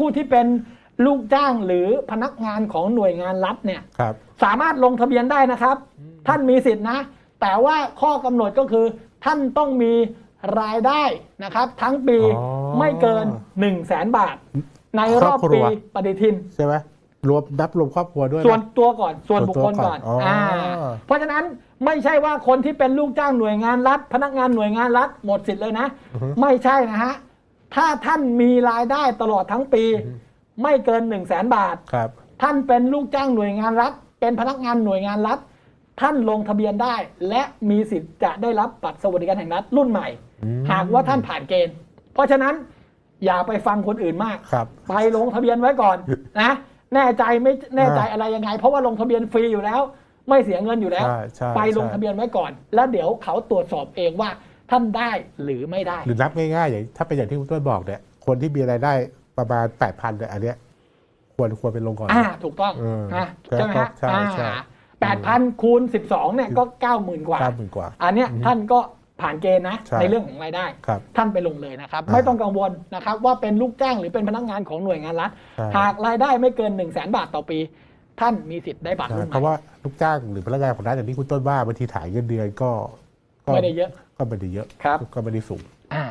ผู้ที่เป็นลูกจ้างหรือพนักงานของหน่วยงานรัฐเนี่ยครับ สามารถลงทะเบียนได้นะครับ ท่านมีสิทธินะ แต่ว่าข้อกำหนดก็คือ ท่านต้องมีรายได้นะครับ ทั้งปีอ๋อ ไม่เกิน1 0 0 0 0แสนบาท ในรอบครอบครัปีวปฏิทิน ใช่ไหมรวมนับรวมครอบครัวด้วยะส่วนตัวก่อนส่วนบุคคลส่วนตัวก่ก่ออนนอ๋ออ่าเพราะฉะนั้นไม่ใช่ว่าคนที่เป็นลูกจ้างหน่วยงานรัฐ พนักงานหน่วยงานรัฐหมดสิทธิ์เลยนะ อือฮึ ไม่ใช่นะฮะ ถ้าท่านมีรายได้ตลอดทั้งปี ไม่เกิน1 0 0 0 0แสนบาท ครับ ท่านเป็นลูกจ้างหน่วยงานรัฐ เป็นพนักงานหน่วยงานรัฐ ท่านลงทะเบียนได้ และมีสิทธิ์จะได้รับบัตรสวัสดิการแห่งรัฐรุ่นใหม่ อืม หากว่าท่านผ่านเกณฑ์ เพราะฉะนั้นอย่าไปฟังคนอื่นมาก ครับ ไปลงทะเบียนไว้ก่อน นะแน่ใจไม่แน่ใจอะไรยังไง เพราะว่าลงทะเบียนฟรีอยู่แล้ว ไม่เสียเงินอยู่แล้ว ใช่ใช่ไปลงใช่ ทะเบียนไว้ก่อน แล้วเดี๋ยวเขาตรวจสอบเองว่า ท่านได้หรือไม่ได้ หรือนับง่ายๆอย่างถ้าเป็นอย่างที่คุณต้นบอกเนี่ยคนที่มีรายได้ประมาณแปดพันเนี่ยอันเนี้ยควรควรไปลงก่อนอ่าถูกต้องเออนะใช่ไหมฮะใช่ใช่แปดพันคูณสิบสองเนี่ยก็เก้าหมื่นกว่าเก้าหมื่นกว่า อันเนี้ยท่านก็ผ่านเกณฑ์นะใช่ในเรื่องของรายได้ครับท่านไปลงเลยนะครับอ่าไม่ต้องกังวลนะครับว่าเป็นลูกจ้างหรือเป็นพนักงานของหน่วยงานรัฐใช่หากรายได้ไม่เกิน1นึ่งแสนบาทต่อปี ท่านมีสิทธิ์ได้บัตรใช่รุ่นใหเพราะม่ว่าลูกจ้างหรือพนักงานของรัฐอย่างที่คุณต้นว่าบางทีถ่ายเงินเดือนก็ก็ ไม่ได้เยอะ ก็ไม่ได้เยอะ ครับ ก็ไม่ได้สูงอ่า